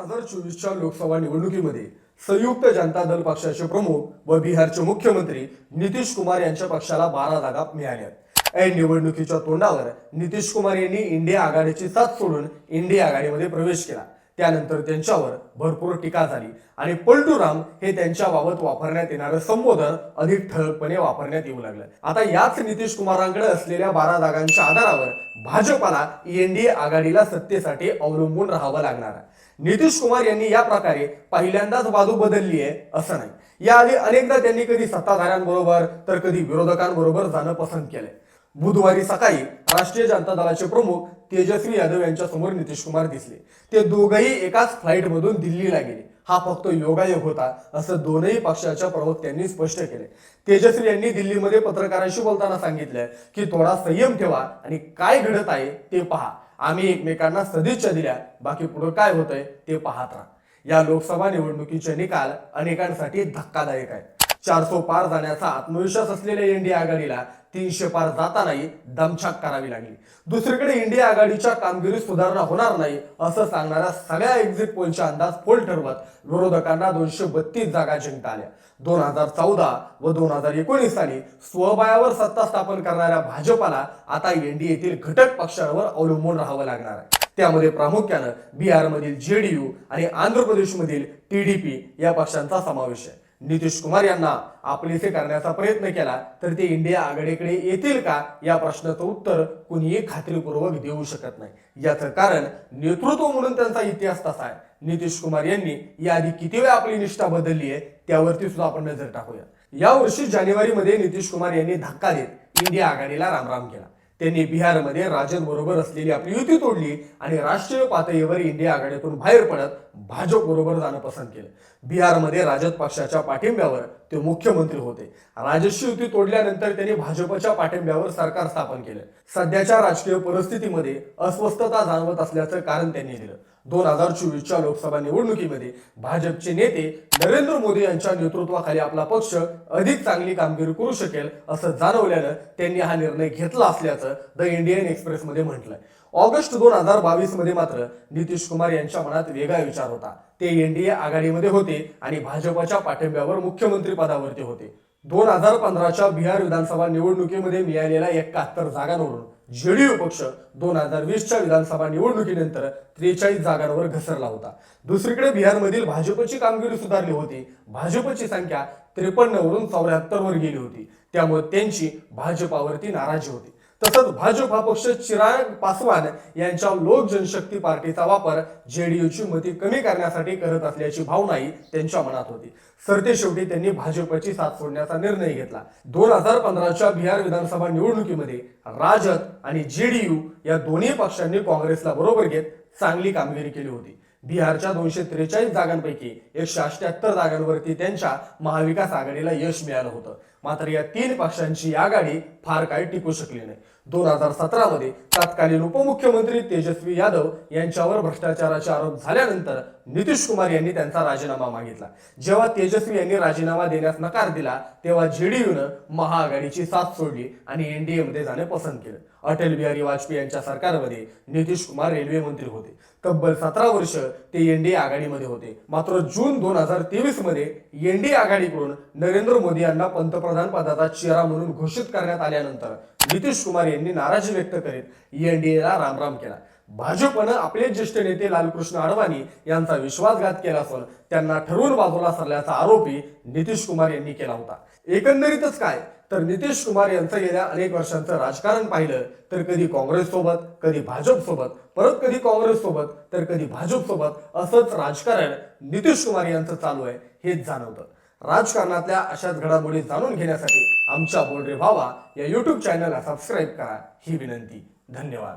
हजार चोवीसच्या लोकसभा निवडणुकीमध्ये संयुक्त जनता दल पक्षाचे प्रमुख व बिहारचे मुख्यमंत्री नितीश कुमार यांच्या पक्षाला बारा जागा मिळाल्या ऐन निवडणुकीच्या तोंडावर नितीश कुमार यांनी इंडिया आघाडीची साथ सोडून इंडिया आघाडीमध्ये प्रवेश केला. त्यानंतर त्यांच्यावर भरपूर टीका झाली आणि पलटूराम हे त्यांच्याबाबत वापरण्यात येणारं संबोधन अधिक ठळकपणे वापरण्यात येऊ लागलं. आता याच नितीश कुमारांकडे असलेल्या बारा जागांच्या आधारावर भाजपाला एनडीए आघाडीला सत्तेसाठी अवलंबून राहावं लागणार आहे. नितीश कुमार यांनी या प्रकारे पहिल्यांदाच बाजू बदलली आहे असं नाही. याआधी अनेकदा त्यांनी कधी सत्ताधाऱ्यांबरोबर तर कधी विरोधकांबरोबर जाणं पसंत केलंय. बुधवारी सकाळी राष्ट्रीय जनता दलाचे प्रमुख तेजस्वी यादव यांच्या समोर नितीश कुमार दिसले. ते दोघंही एकाच फ्लाईटमधून दिल्लीला गेले. हा फक्त योगायोग होता असं दोनही पक्षाच्या प्रवक्त्यांनी स्पष्ट केले तेजस्वी यांनी दिल्लीमध्ये पत्रकारांशी बोलताना सांगितलं की थोडा संयम ठेवा आणि काय घडत आहे ते पहा. आम्ही एकमेकांना सदिच्छा दिल्या. बाकी पुढे काय होतंय ते पाहत राहा. या लोकसभा निवडणुकीचे निकाल अनेकांसाठी धक्कादायक आहे चारशे पार जाण्याचा आत्मविश्वास असलेल्या इंडिया आघाडीला तीनशे पार जातानाही दमछाक करावी लागली. दुसरीकडे इंडिया आघाडीच्या कामगिरीत सुधारणा होणार नाही असं सांगणाऱ्या सगळ्या एक्झिट पोलच्या अंदाज पोल ठरवत विरोधकांना दोनशे बत्तीस जागा जिंकता आल्या. दोन हजार चौदा व दोन हजार एकोणीस साली स्वबळावर सत्ता स्थापन करणाऱ्या भाजपाला आता एनडीएतील घटक पक्षांवर अवलंबून राहावं लागणार आहे. त्यामध्ये प्रामुख्यानं बिहारमधील जेडीयू आणि आंध्र प्रदेशमधील टीडीपी या पक्षांचा समावेश आहे. नितीश कुमार यांना आपलेसे करण्याचा प्रयत्न केला तर ते इंडिया आघाडीकडे येतील का? या प्रश्नाचं उत्तर कुणीही खात्रीपूर्वक देऊ शकत नाही. याचं कारण नेतृत्व म्हणून त्यांचा इतिहास तसा आहे. नितीश कुमार यांनी याआधी किती वेळा आपली निष्ठा बदलली आहे त्यावरती सुद्धा आपण नजर टाकूया. या वर्षी जानेवारीमध्ये नितीश कुमार यांनी धक्का देत इंडिया आघाडीला रामराम केला. त्यांनी बिहारमध्ये राजनबरोबर असलेली आपली युती तोडली आणि राष्ट्रीय पातळीवर इंडिया आघाडीतून बाहेर पडत भाजप बरोबर जाणं पसंत केलं. बिहारमध्ये राजद पक्षाच्या पाठिंब्यावर ते मुख्यमंत्री होते. राजस्व युती तोडल्यानंतर त्यांनी भाजपच्या पाठिंब्यावर सरकार स्थापन केलं. सध्याच्या राजकीय परिस्थितीमध्ये अस्वस्थता जाणवत असल्याचं कारण त्यांनी दिलं. दोन हजार चोवीसच्या लोकसभा निवडणुकीमध्ये भाजपचे नेते नरेंद्र मोदी यांच्या नेतृत्वाखाली आपला पक्ष अधिक चांगली कामगिरी करू शकेल असं जाणवल्यानं त्यांनी हा निर्णय घेतला असल्याचं द इंडियन एक्सप्रेसमध्ये म्हटलंय. ऑगस्ट दोन हजार बावीसमध्ये मात्र नितीश कुमार यांच्या मनात वेगळा विचार होता. ते एनडीए आघाडीमध्ये होते आणि भाजपच्या पाठिंब्यावर मुख्यमंत्री पदावरती होते. दोन हजार पंधराच्या बिहार विधानसभा निवडणुकीमध्ये मिळालेल्या एकाहत्तर जागांवरून जेडीयू पक्ष दोन हजार वीसच्या विधानसभा निवडणुकीनंतर त्रेचाळीस जागांवर घसरला होता. दुसरीकडे बिहारमधील भाजपची कामगिरी सुधारली होती. भाजपची संख्या त्रेपन्न वरून चौऱ्याहत्तर वर गेली होती. त्यामुळे त्यांची भाजपावरती नाराजी होती. तसंच भाजप हा पक्ष चिराग पासवान यांच्या लोक जनशक्ती पार्टीचा वापर जेडीयूची मती कमी करण्यासाठी करत असल्याची भावनाही त्यांच्या मनात होती. सरते शेवटी त्यांनी भाजपची साथ सोडण्याचा निर्णय घेतला. दोन हजार पंधराच्या बिहार विधानसभा निवडणुकीमध्ये राजद आणि जेडीयू या दोन्ही पक्षांनी काँग्रेसला बरोबर घेत चांगली कामगिरी केली होती. बिहारच्या दोनशे त्रेचाळीस जागांपैकी एकशे अठ्याहत्तर जागांवरती त्यांच्या महाविकास आघाडीला यश मिळालं होतं. मात्र या तीन पक्षांची आघाडी फार काही टिकू शकली नाही. दोन हजार सतरा मध्ये तत्कालीन उपमुख्यमंत्री तेजस्वी यादव यांच्यावर भ्रष्टाचाराचे आरोप झाल्यानंतर नितीश कुमार यांनी त्यांचा राजीनामा मागितला. जेव्हा तेजस्वी यांनी राजीनामा देण्यास नकार दिला तेव्हा जेडीयूनं महाआघाडीची साथ सोडली आणि एनडीए मध्ये जाणे पसंत केलं. अटल बिहारी वाजपेयी यांच्या सरकारमध्ये नितीश कुमार रेल्वे मंत्री होते. तब्बल सतरा वर्ष ते एनडीए आघाडीमध्ये होते. मात्र जून दोन हजार तेवीसमध्ये एनडीए आघाडीकडून नरेंद्र मोदी यांना पंतप्रधान पदाचा चेहरा म्हणून घोषित करण्यात आल्यानंतर नितीश कुमार यांनी नाराजी व्यक्त करीत एनडीएला रामराम केला. भाजपनं आपले ज्येष्ठ नेते लालकृष्ण अडवाणी यांचा विश्वासघात केला असून त्यांना ठरवून बाजूला सरल्याचा आरोपही नितीश कुमार यांनी केला होता. एकंदरीतच काय? तर नितीश कुमार यांचं गेल्या अनेक वर्षांचं राजकारण पाहिलं तर कधी काँग्रेससोबत कधी भाजपसोबत परत कधी काँग्रेससोबत तर कधी भाजपसोबत असंच राजकारण नितीश कुमार यांचं चालू आहे हेच जाणवतं. राजकारणातल्या अशाच घडामोडी जाणून घेण्यासाठी आमच्या बोलरे भावा या युट्यूब चॅनलला सबस्क्राईब करा ही विनंती. धन्यवाद.